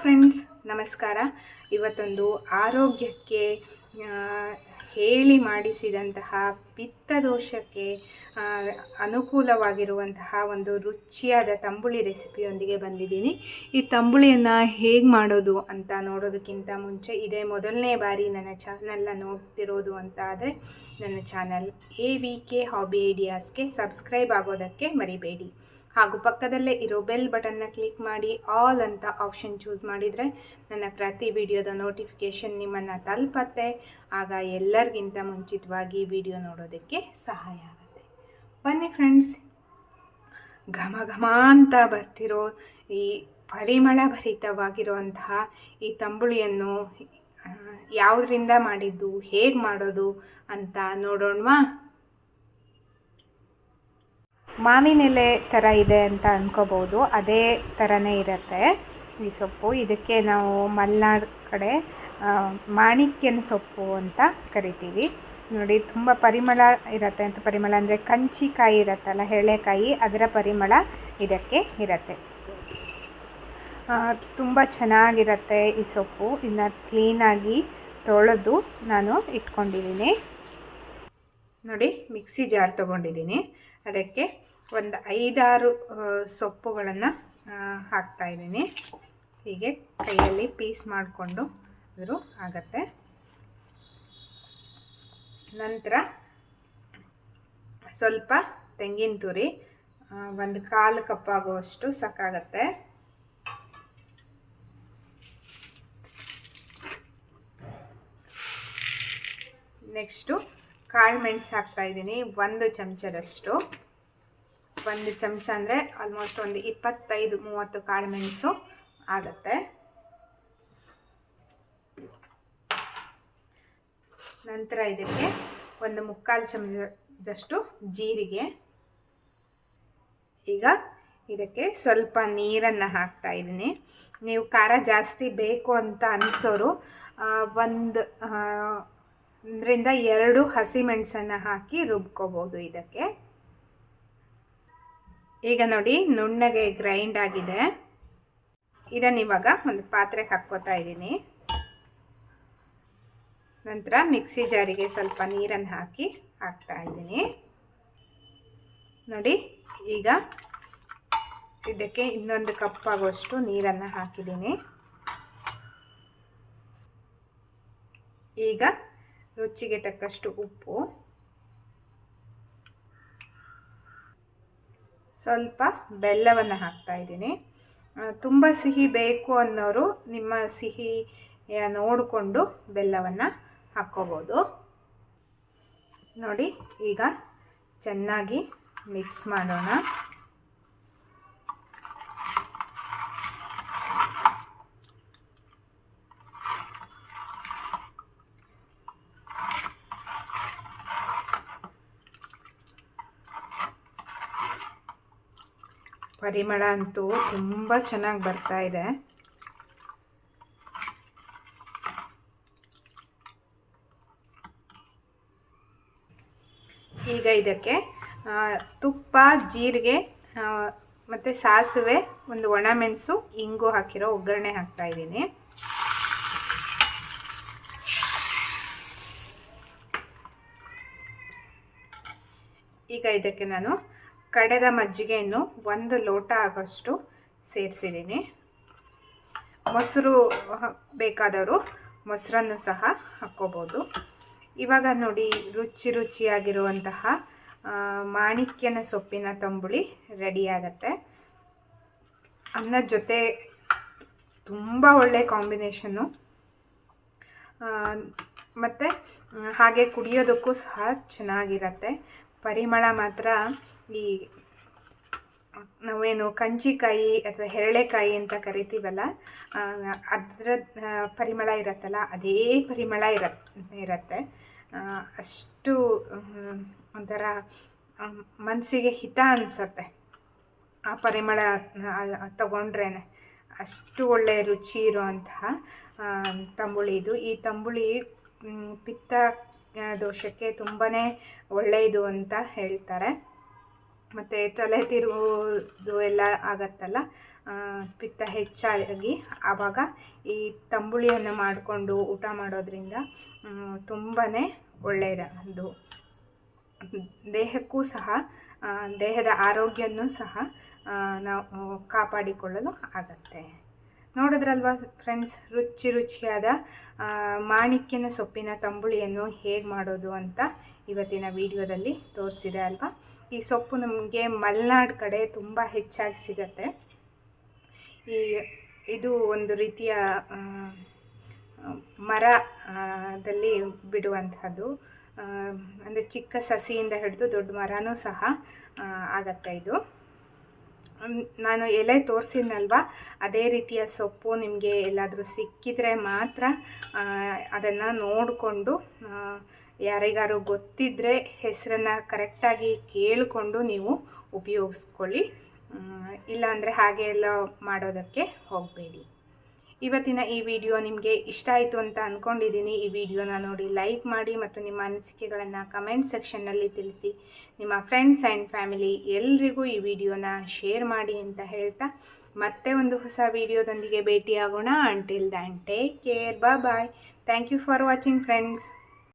Friends ನಮಸ್ಕಾರ. ಇವತ್ತೊಂದು ಆರೋಗ್ಯಕ್ಕೆ ಹೇಳಿ ಮಾಡಿಸಿದಂತಹ ಪಿತ್ತದೋಷಕ್ಕೆ ಅನುಕೂಲವಾಗಿರುವಂತಹ ಒಂದು ರುಚಿಯಾದ ತಂಬುಳಿ ರೆಸಿಪಿಯೊಂದಿಗೆ ಬಂದಿದ್ದೀನಿ. ಈ ತಂಬುಳಿಯನ್ನು ಹೇಗೆ ಮಾಡೋದು ಅಂತ ನೋಡೋದಕ್ಕಿಂತ ಮುಂಚೆ ಇದೇ ಮೊದಲನೇ ಬಾರಿ ನನ್ನ ಚಾನಲ್ನ ನೋಡ್ತಿರೋದು ಅಂತ ಆದರೆ, ನನ್ನ channel A V K hobby ಐಡಿಯಾಸ್ಗೆ subscribe ಆಗೋದಕ್ಕೆ ಮರಿಬೇಡಿ. ಹಾಗೂ ಪಕ್ಕದಲ್ಲೇ ಇರೋ ಬೆಲ್ ಬಟನ್ನ ಕ್ಲಿಕ್ ಮಾಡಿ ಆಲ್ ಅಂತ ಆಪ್ಷನ್ ಚೂಸ್ ಮಾಡಿದರೆ ನನ್ನ ಪ್ರತಿ ವಿಡಿಯೋದ ನೋಟಿಫಿಕೇಷನ್ ನಿಮ್ಮನ್ನು ತಲುಪತ್ತೆ. ಆಗ ಎಲ್ಲರಿಗಿಂತ ಮುಂಚಿತವಾಗಿ ವಿಡಿಯೋ ನೋಡೋದಕ್ಕೆ ಸಹಾಯ ಆಗುತ್ತೆ. ಬನ್ನಿ ಫ್ರೆಂಡ್ಸ್, ಘಮ ಘಮ ಅಂತ ಬರ್ತಿರೋ ಈ ಪರಿಮಳ ಭರಿತವಾಗಿರುವಂತಹ ಈ ತಂಬುಳಿಯನ್ನು ಯಾವುದರಿಂದ ಮಾಡಿದ್ದು, ಹೇಗೆ ಮಾಡೋದು ಅಂತ ನೋಡೋಣವಾ? ಮಾವಿನ ಎಲೆ ಥರ ಇದೆ ಅಂತ ಅಂದ್ಕೋಬೋದು ಅದೇ ಥರನೇ ಇರುತ್ತೆ. ಈ ಸೊಪ್ಪು. ಇದಕ್ಕೆ ನಾವು ಮಲೆನಾಡು ಕಡೆ ಮಾಣಿಕ್ಯನ ಸೊಪ್ಪು ಅಂತ ಕರಿತೀವಿ. ನೋಡಿ, ತುಂಬ ಪರಿಮಳ ಇರುತ್ತೆ ಅಂತ. ಪರಿಮಳ ಅಂದರೆ ಕಂಚಿಕಾಯಿ ಇರುತ್ತಲ್ಲ ಎಳೆಕಾಯಿ ಅದರ ಪರಿಮಳ ಇದಕ್ಕೆ ಇರುತ್ತೆ. ತುಂಬ ಚೆನ್ನಾಗಿರುತ್ತೆ ಈ ಸೊಪ್ಪು. ಇನ್ನು ಕ್ಲೀನಾಗಿ ತೊಳೆದು ನಾನು ಇಟ್ಕೊಂಡಿದ್ದೀನಿ. ನೋಡಿ, ಮಿಕ್ಸಿ ಜಾರ್ ತೊಗೊಂಡಿದ್ದೀನಿ. ಅದಕ್ಕೆ ಒಂದು ಐದಾರು ಸೊಪ್ಪುಗಳನ್ನು ಹಾಕ್ತಾ ಇದ್ದೀನಿ. ಹೀಗೆ ಕೈಯಲ್ಲಿ ಪೀಸ್ ಮಾಡಿಕೊಂಡು ಆದರೂ ಆಗತ್ತೆ. ನಂತರ ಸ್ವಲ್ಪ ತೆಂಗಿನ ತುರಿ ಒಂದು ಕಾಲು ಕಪ್ಪಾಗುವಷ್ಟು ಸಾಕಾಗತ್ತೆ. ನೆಕ್ಸ್ಟು ಕಾಳು ಮೆಣಸು ಹಾಕ್ತಾ ಇದ್ದೀನಿ. ಒಂದು ಚಮಚದಷ್ಟು. ಒಂದು ಚಮಚ ಅಂದರೆ ಆಲ್ಮೋಸ್ಟ್ ಒಂದು ಇಪ್ಪತ್ತೈದು, ಮೂವತ್ತು ಕಾಳು ಮೆಣಸು ಆಗುತ್ತೆ. ನಂತರ ಇದಕ್ಕೆ ಒಂದು ಮುಕ್ಕಾಲು ಚಮಚದಷ್ಟು ಜೀರಿಗೆ. ಈಗ ಇದಕ್ಕೆ ಸ್ವಲ್ಪ ನೀರನ್ನು ಹಾಕ್ತಾ ಇದ್ದೀನಿ. ನೀವು ಖಾರ ಜಾಸ್ತಿ ಬೇಕು ಅಂತ ಅನಿಸೋರು ಒಂದು ಅದರಿಂದ ಎರಡು ಹಸಿಮೆಣಸನ್ನು ಹಾಕಿ ರುಬ್ಕೋಬೋದು ಇದಕ್ಕೆ. ಈಗ ನೋಡಿ ನುಣ್ಣಗೆ ಗ್ರೈಂಡ್ ಆಗಿದೆ. ಇದನ್ನು ಇವಾಗ ಒಂದು ಪಾತ್ರೆಗೆ ಹಾಕ್ಕೋತಾ ಇದ್ದೀನಿ. ನಂತರ ಮಿಕ್ಸಿ ಜಾರಿಗೆ ಸ್ವಲ್ಪ ನೀರನ್ನು ಹಾಕಿ ಹಾಕ್ತಾ ಇದ್ದೀನಿ. ನೋಡಿ, ಈಗ ಇದಕ್ಕೆ ಇನ್ನೊಂದು ಕಪ್ ಆಗುವಷ್ಟು ನೀರನ್ನು ಹಾಕಿದ್ದೀನಿ. ಈಗ ರುಚಿಗೆ ತಕ್ಕಷ್ಟು ಉಪ್ಪು. ಸ್ವಲ್ಪ ಬೆಲ್ಲವನ್ನು ಹಾಕ್ತಾ ಇದ್ದೀನಿ. ತುಂಬ ಸಿಹಿ ಬೇಕು ಅನ್ನೋರು ನಿಮ್ಮ ಸಿಹಿ ನೋಡಿಕೊಂಡು ಬೆಲ್ಲವನ್ನು ಹಾಕ್ಕೋಬೋದು. ನೋಡಿ, ಈಗ ಚೆನ್ನಾಗಿ ಮಿಕ್ಸ್ ಮಾಡೋಣ. ಪರಿಮಳ ಅಂತೂ ತುಂಬ ಚೆನ್ನಾಗಿ ಬರ್ತಾ ಇದೆ. ಈಗ ಇದಕ್ಕೆ ತುಪ್ಪ, ಜೀರಿಗೆ ಮತ್ತು ಸಾಸಿವೆ, ಒಂದು ಒಣಮೆಣಸು ಇಂಗು ಹಾಕಿರೋ ಒಗ್ಗರಣೆ ಹಾಕ್ತಾ ಇದ್ದೀನಿ. ಈಗ ಇದಕ್ಕೆ ನಾನು ಕಡೆದ ಮಜ್ಜಿಗೆಯನ್ನು ಒಂದು ಲೋಟ ಆಗೋಷ್ಟು ಸೇರಿಸಿದ್ದೀನಿ. ಮೊಸರು ಬೇಕಾದವರು ಮೊಸರನ್ನು ಸಹ ಹಾಕ್ಕೋಬೋದು. ಇವಾಗ ನೋಡಿ ರುಚಿ ರುಚಿಯಾಗಿರುವಂತಹ ಮಾಣಿಕ್ಯನ ಸೊಪ್ಪಿನ ತಂಬುಳಿ ರೆಡಿ ಆಗುತ್ತೆ. ಅನ್ನದ ಜೊತೆ ತುಂಬ ಒಳ್ಳೆ ಕಾಂಬಿನೇಷನ್ನು ಮತ್ತು, ಹಾಗೆ ಕುಡಿಯೋದಕ್ಕೂ ಸಹ ಚೆನ್ನಾಗಿರತ್ತೆ. ಪರಿಮಳ ಮಾತ್ರ ಈ ನಾವೇನು ಕಂಚಿಕಾಯಿ ಅಥವಾ ಹೆರಳೆಕಾಯಿ ಅಂತ ಕರಿತೀವಲ್ಲ ಅದರ ಪರಿಮಳ ಇರತ್ತಲ್ಲ ಅದೇ ಪರಿಮಳ ಇರ ಇರತ್ತೆ. ಆ, ಅಷ್ಟು ಒಂಥರ ಮನಸ್ಸಿಗೆ ಹಿತ ಅನಿಸತ್ತೆ. ಆ ಪರಿಮಳ ತಗೊಂಡ್ರೇ ಅಷ್ಟು ಒಳ್ಳೆಯ ರುಚಿ ಇರುವಂತಹ ತಂಬುಳಿ ಇದು. ಈ ತಂಬುಳಿ ಪಿತ್ತ ದೋಷಕ್ಕೆ ತುಂಬಾ ಒಳ್ಳೆಯದು ಅಂತ ಹೇಳ್ತಾರೆ. ಮತ್ತು ತಲೆ ತಿರುವುದು ಎಲ್ಲ ಆಗತ್ತಲ್ಲ? ಪಿತ್ತ ಹೆಚ್ಚಾಗಿ. ಆವಾಗ ಈ ತಂಬುಳಿಯನ್ನು ಮಾಡಿಕೊಂಡು ಊಟ ಮಾಡೋದ್ರಿಂದ ತುಂಬಾ ಒಳ್ಳೆಯದು ದೇಹಕ್ಕೂ ಸಹ ದೇಹದ ಆರೋಗ್ಯನೂ ಸಹ ನಾವು ಕಾಪಾಡಿಕೊಳ್ಳಲು ಆಗತ್ತೆ. ನೋಡಿದ್ರಲ್ವಾ ಫ್ರೆಂಡ್ಸ್, ರುಚಿ ರುಚಿಯಾದ ಮಾಣಿಕ್ಯನ ಸೊಪ್ಪಿನ ತಂಬುಳಿಯನ್ನು ಹೇಗೆ ಮಾಡೋದು ಅಂತ ಇವತ್ತಿನ ವಿಡಿಯೋದಲ್ಲಿ ತೋರಿಸಿದೆ ಅಲ್ವಾ? ಈ ಸೊಪ್ಪು ನಮಗೆ ಮಲೆನಾಡು ಕಡೆ ತುಂಬ ಹೆಚ್ಚಾಗಿ ಸಿಗತ್ತೆ. ಈ ಇದು ಒಂದು ರೀತಿಯ ಮರದಲ್ಲಿ ಬಿಡುವಂಥದ್ದು ಅಂದರೆ ಚಿಕ್ಕ ಸಸಿಯಿಂದ ಹಿಡಿದು ದೊಡ್ಡ ಮರನೂ ಸಹ ಆಗತ್ತೆ ಇದು. ನಾನು ಎಲೆ ತೋರಿಸಿದ್ನಲ್ವ? ಅದೇ ರೀತಿಯ ಸೊಪ್ಪು ನಿಮಗೆ ಎಲ್ಲಾದರೂ ಸಿಕ್ಕಿದರೆ ಮಾತ್ರ ಅದನ್ನು ನೋಡಿಕೊಂಡು ಯಾರಿಗಾರು ಗೊತ್ತಿದ್ದರೆ ಹೆಸರನ್ನು ಕರೆಕ್ಟಾಗಿ ಕೇಳಿಕೊಂಡು ನೀವು ಉಪಯೋಗಿಸ್ಕೊಳ್ಳಿ. ಇಲ್ಲಾಂದರೆ ಹಾಗೆ ಎಲ್ಲ ಮಾಡೋದಕ್ಕೆ ಹೋಗಬೇಡಿ. ಇವತ್ತಿನ ಈ ವಿಡಿಯೋ ನಿಮಗೆ ಇಷ್ಟ ಆಯಿತು ಅಂತ ಅಂದ್ಕೊಂಡಿದ್ದೀನಿ ಈ ವಿಡಿಯೋನ ನೋಡಿ ಲೈಕ್ ಮಾಡಿ ಮತ್ತು ನಿಮ್ಮ ಅನಿಸಿಕೆಗಳನ್ನು ಕಮೆಂಟ್ ಸೆಕ್ಷನ್ನಲ್ಲಿ ತಿಳಿಸಿ. ನಿಮ್ಮ ಫ್ರೆಂಡ್ಸ್ ಆ್ಯಂಡ್ ಫ್ಯಾಮಿಲಿ ಎಲ್ರಿಗೂ ಈ ವಿಡಿಯೋನ ಶೇರ್ ಮಾಡಿ ಅಂತ ಹೇಳ್ತಾ ಮತ್ತೆ ಒಂದು ಹೊಸ ವಿಡಿಯೋದೊಂದಿಗೆ ಭೇಟಿಯಾಗೋಣ. Until than take care bye bye thank you for watching friends